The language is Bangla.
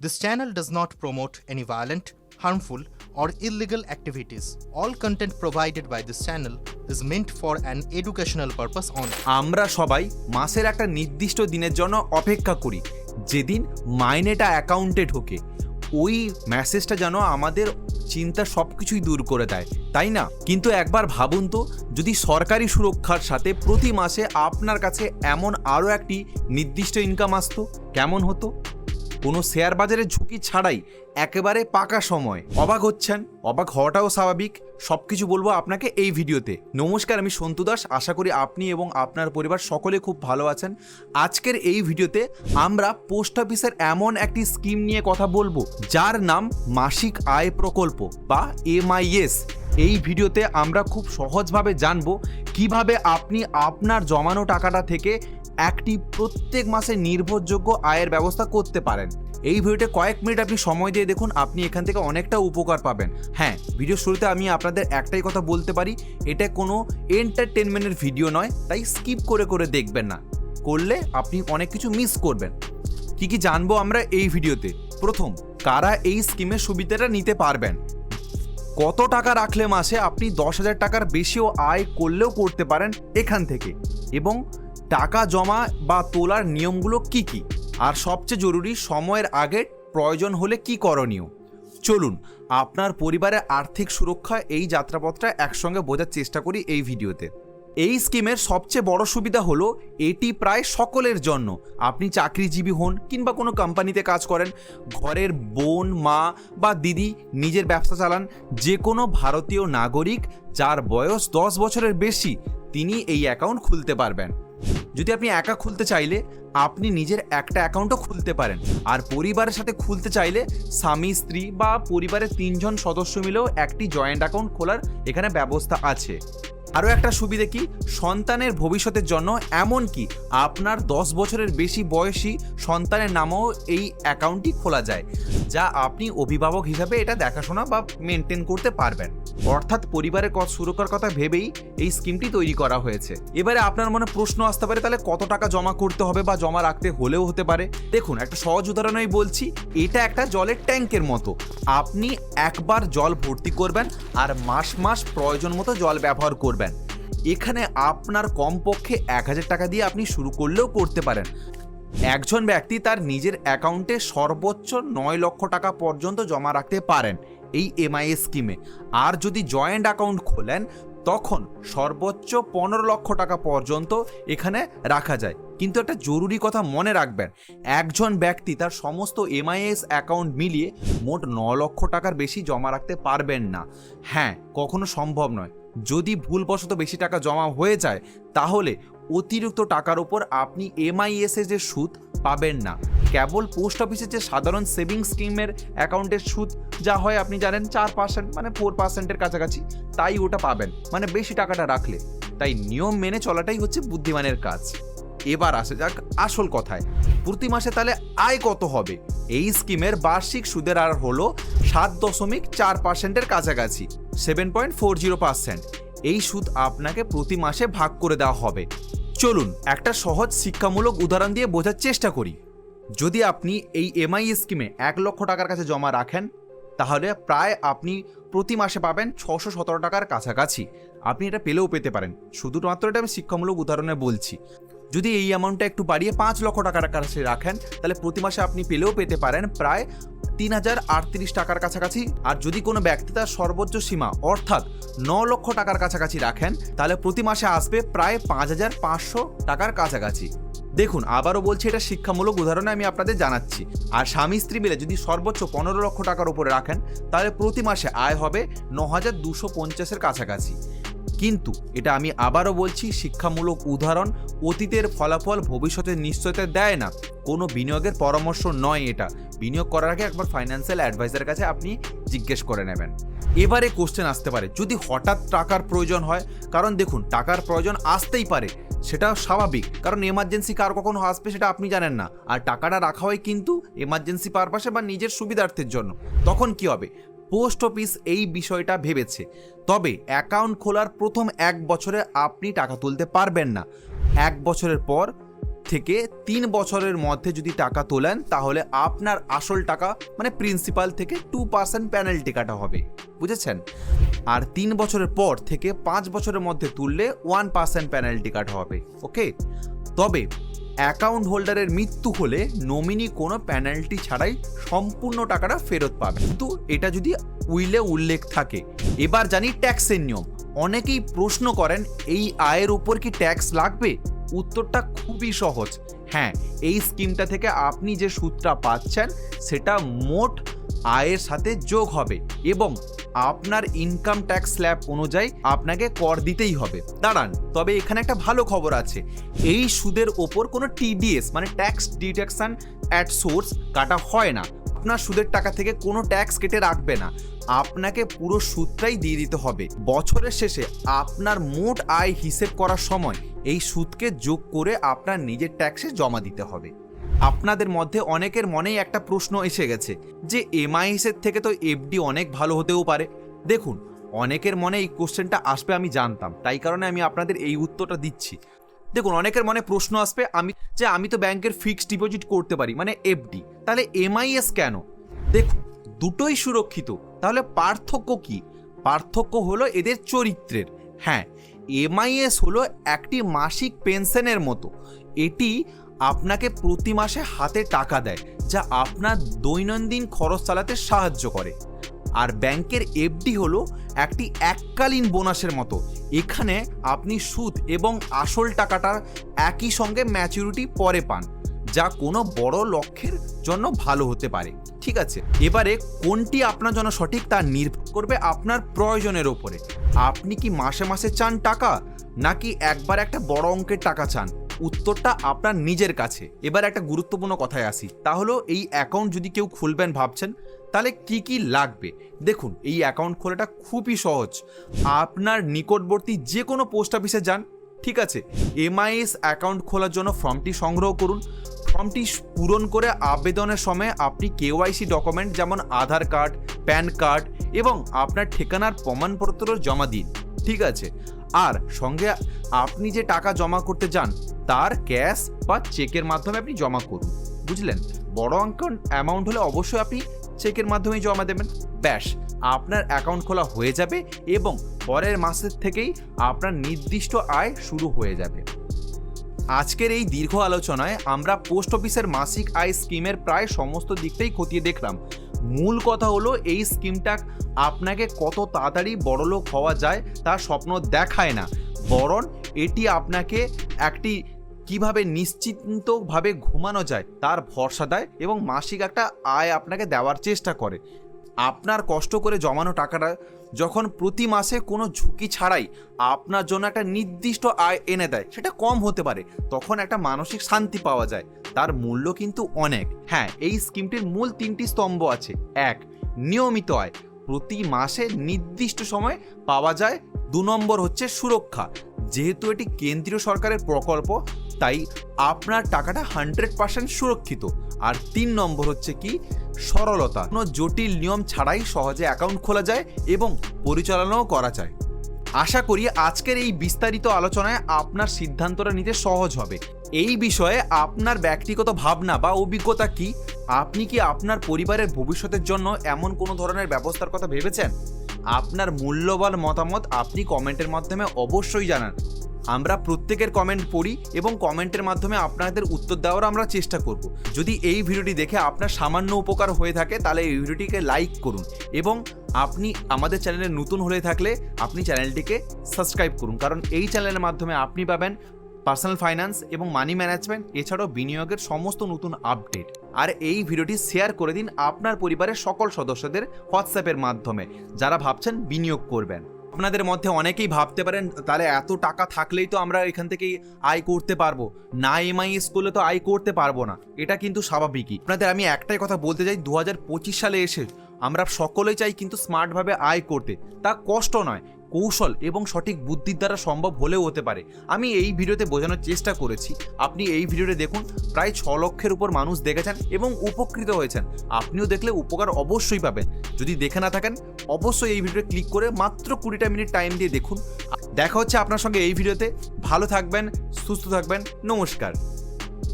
This channel does not promote any violent, harmful, or illegal activities. All content provided by this channel is meant for an educational purpose only. আমরা সবাই মাসের একটা নির্দিষ্ট দিনের জন্য অপেক্ষা করি যেদিন মাইনেটা অ্যাকাউন্টে ঢোকে ওই মেসেজটা যেন আমাদের চিন্তা সব কিছুই দূর করে দেয় তাই না কিন্তু একবার ভাবুন তো যদি সরকারি সুরক্ষার সাথে প্রতি মাসে আপনার কাছে এমন আরও একটি নির্দিষ্ট ইনকাম আসতো কেমন হতো কোনো শেয়ার বাজারের ঝুঁকি ছাড়াই একেবারে পাকা সময়। অবাক হচ্ছেন? অবাক হওয়াটাও স্বাভাবিক। সব কিছু বলব আপনাকে এই ভিডিওতে। নমস্কার, আমি সন্তু দাস। আশা করি আপনি এবং আপনার পরিবার সকলে খুব ভালো আছেন। আজকের এই ভিডিওতে আমরা পোস্ট অফিসের এমন একটি স্কিম নিয়ে কথা বলব, যার নাম মাসিক আয় প্রকল্প বা এমআইএস এই ভিডিওতে আমরা খুব সহজভাবে জানব কীভাবে আপনি আপনার জমানো টাকাটা থেকে একটি প্রত্যেক মাসে নির্ভরযোগ্য আয়ের ব্যবস্থা করতে পারেন। এই ভিডিওতে কয়েক মিনিট আপনি সময় দিয়ে দেখুন, আপনি এখান থেকে অনেকটা উপকার পাবেন। হ্যাঁ ভিডিও শুরুতে আমি আপনাদের একটাই কথা বলতে পারি, এটা কোনো এন্টারটেনমেন্টের ভিডিও নয়, তাই স্কিপ করে করে দেখবেন না। করলে আপনি অনেক কিছু মিস করবেন। কি কি জানব আমরা এই ভিডিওতে? প্রথম, কারা এই স্কিমের সুবিধাটা নিতে পারবেন? কত টাকা রাখলে মাসে আপনি দশ হাজার টাকার বেশিও আয় করলেও করতে পারেন এখান থেকে। এবং টাকা জমা বা তোলার নিয়মগুলো কি কি? আর সবচেয়ে জরুরি, সময়ের আগে প্রয়োজন হলে কি করণীয়? চলুন, আপনার পরিবারের আর্থিক সুরক্ষা এই যাত্রাপথটা একসঙ্গে বোঝার চেষ্টা করি এই ভিডিওতে। এই স্কিমের সবচেয়ে বড় সুবিধা হলো, এটি প্রায় সকলের জন্য। আপনি চাকরিজীবী হন কিংবা কোনো কোম্পানিতে কাজ করেন, ঘরের বোন, মা বা দিদি নিজের ব্যবসা চালান, যে কোনো ভারতীয় নাগরিক যার বয়স দশ বছরের বেশি, তিনি এই অ্যাকাউন্ট খুলতে পারবেন। যদি আপনি একা খুলতে চাইলে, আপনি নিজের একটা অ্যাকাউন্টও খুলতে পারেন। আর পরিবারের সাথে খুলতে চাইলে, স্বামী, স্ত্রী বা পরিবারের তিনজন সদস্য মিলেও একটি জয়েন্ট অ্যাকাউন্ট খোলার এখানে ব্যবস্থা আছে। আরও একটা সুবিধে কি? সন্তানের ভবিষ্যতের জন্য এমনকি আপনার দশ বছরের বেশি বয়সী সন্তানের নামেও এই অ্যাকাউন্টটি খোলা যায়, যা আপনি অভিভাবক হিসাবে এটা দেখাশোনা বা মেনটেন করতে পারবেন। অর্থাৎ পরিবারের কত সুরক্ষার কথা ভেবেই এই স্কিমটি তৈরি করা হয়েছে। এবারে আপনার মনে প্রশ্ন আসতে পারে, তাহলে কত টাকা জমা করতে হবে বা জমা রাখতে হলেও হতে পারে? দেখুন, একটা সহজ উদাহরণই বলছি, এটা একটা জলের ট্যাঙ্কের মতো। আপনি একবার জল ভর্তি করবেন আর মাস মাস প্রয়োজন মতো জল ব্যবহার করবেন। এখানে আপনার কমপক্ষে এক হাজার টাকা দিয়ে আপনি শুরু করলেও করতে পারেন। একজন ব্যক্তি তার নিজের অ্যাকাউন্টে সর্বোচ্চ নয় লক্ষ টাকা পর্যন্ত জমা রাখতে পারেন এই এমআইএ স্কিমে। আর যদি জয়েন্ট অ্যাকাউন্ট খোলেন, তখন সর্বোচ্চ পনেরো লক্ষ টাকা পর্যন্ত এখানে রাখা যায়। কিন্তু একটা জরুরি কথা মনে রাখবেন, একজন ব্যক্তি তার সমস্ত এমআইএস অ্যাকাউন্ট মিলিয়ে মোট ন লক্ষ টাকার বেশি জমা রাখতে পারবেন না। হ্যাঁ কখনো সম্ভব নয়। যদি ভুলবশত বেশি টাকা জমা হয়ে যায়, তাহলে অতিরিক্ত টাকার উপর আপনি এমআইএস এর যে সুদ পাবেন না। কেবল পোস্ট অফিসের যে সাধারণ সেভিং স্কিমের অ্যাকাউন্টের সুদ যা হয়, আপনি জানেন চার পার্সেন্ট মানে ফোর পার্সেন্টের কাছাকাছি, তাই ওটা পাবেন। মানে বেশি টাকাটা রাখলে। তাই নিয়ম মেনে চলাটাই হচ্ছে বুদ্ধিমানের কাজ। এবার আসে যাক আসল কথায়। প্রতি মাসে তাহলে আয় কত হবে? এই স্কিমের বার্ষিক সুদের আর হলো সাত দশমিক চার পার্সেন্টের কাছাকাছি। Seven point four zero percent এই সুদ আপনাকে প্রতি মাসে ভাগ করে দেওয়া হবে। চলুন, একটা সহজ শিক্ষামূলক উদাহরণ দিয়ে বোঝার চেষ্টা করি। যদি আপনি এই এমআই স্কিমে এক লক্ষ টাকার কাছে জমা রাখেন, তাহলে প্রায় আপনি প্রতি মাসে পাবেন ছশো সতেরো টাকার কাছাকাছি। আপনি এটা পেলেও পেতে পারেন। শুধুমাত্র এটা আমি শিক্ষামূলক উদাহরণে বলছি। যদি এই অ্যামাউন্টটা একটু বাড়িয়ে পাঁচ লক্ষ টাকার কাছে রাখেন, তাহলে প্রতি মাসে আপনি পেলেও পেতে পারেন প্রায় তিন হাজার আটত্রিশ টাকার কাছাকাছি। আর যদি কোনো ব্যক্তি তার সর্বোচ্চ সীমা, অর্থাৎ ন লক্ষ টাকার কাছাকাছি রাখেন, তাহলে প্রতি মাসে আসবে প্রায় পাঁচ হাজার পাঁচশো টাকার কাছাকাছি। দেখুন, আবারও বলছি, এটা শিক্ষামূলক উদাহরণে আমি আপনাদের জানাচ্ছি। আর স্বামী স্ত্রী মিলে যদি সর্বোচ্চ পনেরো লক্ষ টাকার উপরে রাখেন, তাহলে প্রতি মাসে আয় হবে ন হাজার দুশো পঞ্চাশের কাছাকাছি। কিন্তু এটা আমি আবারও বলছি, শিক্ষামূলক উদাহরণ অতীতের ফলাফল ভবিষ্যতের নিশ্চয়তা দেয় না। কোনো বিনিয়োগের পরামর্শ নয় এটা। বিনিয়োগ করার আগে একবার ফাইন্যান্সিয়াল অ্যাডভাইজারের কাছে আপনি জিজ্ঞেস করে নেবেন। এবারে কোশ্চেন আসতে পারে। যদি হঠাৎ টাকার প্রয়োজন হয়, কারণ দেখুন, টাকার প্রয়োজন আসতেই পারে সেটা স্বাভাবিক। কারণ এমার্জেন্সি কার কখনো আসবে সেটা আপনি জানেন না। আর টাকাটা রাখা হয় কিন্তু এমার্জেন্সি পারপাসে বা নিজের সুবিধার্থের জন্য। তখন কি হবে? পোস্ট অফিস এই বিষয়টা ভেবেছে। তবে অ্যাকাউন্ট খোলার প্রথম এক বছরে আপনি টাকা তুলতে পারবেন না। এক বছরের পর থেকে তিন বছরের মধ্যে যদি টাকা তোলেন, তাহলে আপনার আসল টাকা মানে প্রিন্সিপাল থেকে টু পার্সেন্ট পেনাল্টি কাটা হবে। বুঝেছেন? আর তিন বছরের পর থেকে পাঁচ বছরের মধ্যে তুললে ওয়ান পার্সেন্ট পেনাল্টি কাটা হবে। ওকে তবে অ্যাকাউন্ট হোল্ডারের মৃত্যু হলে নমিনি কোনো পেনাল্টি ছাড়াই সম্পূর্ণ টাকাটা ফেরত পাবে। কিন্তু এটা যদি উইলে উল্লেখ থাকে। এবার জানি ট্যাক্সের নিয়ম। অনেকেই প্রশ্ন করেন, এই আয়ের উপর কি ট্যাক্স লাগবে? উত্তরটা খুবই সহজ। হ্যাঁ এই স্কিমটা থেকে আপনি যে সুদটা পাচ্ছেন, সেটা মোট আয়ের সাথে যোগ হবে এবং আপনার ইনকাম ট্যাক্স স্ল্যাব অনুযায়ী আপনাকে কর দিতেই হবে। দাঁড়ান, তবে এখানে একটা ভালো খবর আছে। এই সুদের ওপর কোনো টিডিএস মানে ট্যাক্স ডিডাকশন অ্যাট সোর্স কাটা হয় না। আপনার সুদের টাকা থেকে কোনো ট্যাক্স কেটে রাখবে না। আপনাকে পুরো সুদটাই দিয়ে দিতে হবে। বছরের শেষে আপনার মোট আয় হিসেব করার সময় এই সুদকে যোগ করে আপনার নিজের ট্যাক্সে জমা দিতে হবে। আপনাদের মধ্যে অনেকের মনেই একটা প্রশ্ন এসে গেছে যে এমআইএসের থেকে তো এফডি অনেক ভালো হতেও পারে। দেখুন, অনেকের মনে এই কোশ্চেনটা আসবে আমি জানতাম, তাই কারণে আমি আপনাদের এই উত্তরটা দিচ্ছি। দেখুন, অনেকের মনে প্রশ্ন আসবে আমি, যে আমি তো ব্যাংকের ফিক্সড ডিপোজিট করতে পারি মানে এফডি তাহলে এমআইএস কেন? দেখুন, দুটোই সুরক্ষিত, তাহলে পার্থক্য কি? পার্থক্য হলো এদের চরিত্রের। হ্যাঁ এমআইএস হলো একটি মাসিক পেনশনের মতো। এটি আপনাকে প্রতি মাসে হাতে টাকা দেয়, যা আপনার দৈনন্দিন খরচ চালাতে সাহায্য করে। আর ব্যাংকের এফডি হলো একটি এককালীন বোনাসের মতো। এখানে আপনি সুদ এবং আসল টাকাটার একই সঙ্গে ম্যাচুরিটি পরে পান, যা কোনো বড় লক্ষ্যের জন্য ভালো হতে পারে। ঠিক আছে, এবারে কোনটি আপনার জন্য সঠিক তা নির্ভর করবে আপনার প্রয়োজনের ওপরে। আপনি কি মাসে মাসে চান টাকা, নাকি একবার একটা বড় অঙ্কের টাকা চান? উত্তরটা আপনার নিজের কাছে। এবার একটা গুরুত্বপূর্ণ কথায় আসি। তা হলো, এই অ্যাকাউন্ট যদি কেউ খুলবেন ভাবছেন, তাহলে কি কি লাগবে? দেখুন, এই অ্যাকাউন্ট খোলাটা খুবই সহজ। আপনার নিকটবর্তী যে কোনো পোস্ট অফিসে যান, ঠিক আছে? এমআইএস অ্যাকাউন্ট খোলার জন্য ফর্মটি সংগ্রহ করুন। ফর্মটি পূরণ করে আবেদনের সময় আপনি কেওয়াইসি ডকুমেন্ট যেমন আধার কার্ড, প্যান কার্ড এবং আপনার ঠিকানার প্রমাণপত্র জমা দিন, ঠিক আছে? আর সঙ্গে আপনি যে টাকা জমা করতে যান, তার ক্যাশ বা চেকের মাধ্যমে আপনি জমা করুন, বুঝলেন? বড় অঙ্ক অ্যামাউন্ট হলে অবশ্যই আপনি চেকের মাধ্যমেই জমা দেবেন। ব্যাস, আপনার অ্যাকাউন্ট খোলা হয়ে যাবে এবং পরের মাসের থেকেই আপনার নির্দিষ্ট আয় শুরু হয়ে যাবে। আজকের এই দীর্ঘ আলোচনায় আমরা পোস্ট অফিসের মাসিক আয় স্কিমের প্রায় সমস্ত দিকটাই খতিয়ে দেখলাম। মূল কথা হলো এই স্কিমটা আপনাকে কত তাড়াতাড়ি বড়লোক হওয়া যায় তার স্বপ্ন দেখায় না। বরং এটি আপনাকে একটি কীভাবে নিশ্চিন্তভাবে ঘুমানো যায় তার ভরসা দেয় এবং মাসিক একটা আয় আপনাকে দেওয়ার চেষ্টা করে। আপনার কষ্ট করে জমানো টাকাটা যখন প্রতি মাসে কোনো ঝুঁকি ছাড়াই আপনার জন্য একটা নির্দিষ্ট আয় এনে দেয়, সেটা কম হতে পারে, তখন একটা মানসিক শান্তি পাওয়া যায়। তার মূল্য কিন্তু অনেক। হ্যাঁ এই স্কিমটির মূল তিনটি স্তম্ভ আছে। এক, নিয়মিত আয়। প্রতি মাসে নির্দিষ্ট সময় পাওয়া যায়। দু নম্বর হচ্ছে সুরক্ষা। যেহেতু এটি কেন্দ্রীয় সরকারের প্রকল্প তাই আপনার টাকাটা হান্ড্রেড পার্সেন্ট সুরক্ষিত। আর তিন নম্বর হচ্ছে কি? সরলতা। কোনো জটিল নিয়ম ছাড়াই সহজে অ্যাকাউন্ট খোলা যায় এবং পরিচালনাও করা যায়। আশা করি আজকের এই বিস্তারিত আলোচনায় আপনার সিদ্ধান্তটা নিতে সহজ হবে। এই বিষয়ে আপনার ব্যক্তিগত ভাবনা বা অভিজ্ঞতা কি? আপনি কি আপনার পরিবারের ভবিষ্যতের জন্য এমন কোনো ধরনের ব্যবস্থার কথা ভেবেছেন? আপনার মূল্যবান মতামত আপনি কমেন্টের মাধ্যমে অবশ্যই জানান। আমরা প্রত্যেকের কমেন্ট পড়ি এবং কমেন্টের মাধ্যমে আপনাদের উত্তর দেওয়ার আমরা চেষ্টা করব। যদি এই ভিডিওটি দেখে আপনার সামান্য উপকার হয়ে থাকে, তাহলে এই ভিডিওটিকে লাইক করুন এবং আপনি আমাদের চ্যানেলে নতুন হয়ে থাকলে আপনি চ্যানেলটিকে সাবস্ক্রাইব করুন। কারণ এই চ্যানেলের মাধ্যমে আপনি পাবেন পার্সোনাল ফাইন্যান্স এবং মানি ম্যানেজমেন্ট এছাড়াও বিনিয়োগের সমস্ত নতুন আপডেট আর এই ভিডিওটি শেয়ার করে দিন আপনার পরিবারের সকল সদস্যদের হোয়াটসঅ্যাপের মাধ্যমে, যারা ভাবছেন বিনিয়োগ করবেন। আপনাদের মধ্যে অনেকেই ভাবতে পারেন, তাহলে এত টাকা থাকলেই তো আমরা এখান থেকেই আয় করতে পারব। না এমআইএস করলে তো আয় করতে পারব না। এটা কিন্তু স্বাভাবিকই। আপনাদের আমি একটাই কথা বলতে চাই দু হাজার পঁচিশ সালে এসে আমরা সকলেই চাই কিন্তু স্মার্টভাবে আয় করতে। তা কষ্ট নয়। কৌশল এবং সঠিক বুদ্ধির দ্বারা সম্ভব হলেও হতে পারে। আমি এই ভিডিওতে বোঝানোর চেষ্টা করেছি। আপনি এই ভিডিওতে দেখুন, প্রায় ছ লক্ষের উপর মানুষ দেখেছেন এবং উপকৃত হয়েছেন। আপনিও দেখলে উপকার অবশ্যই পাবেন। যদি দেখে না থাকেন, অবশ্যই এই ভিডিওতে ক্লিক করে মাত্র কুড়িটা মিনিট টাইম দিয়ে দেখুন। দেখা হচ্ছে আপনার সঙ্গে এই ভিডিওতে। ভালো থাকবেন, সুস্থ থাকবেন। নমস্কার।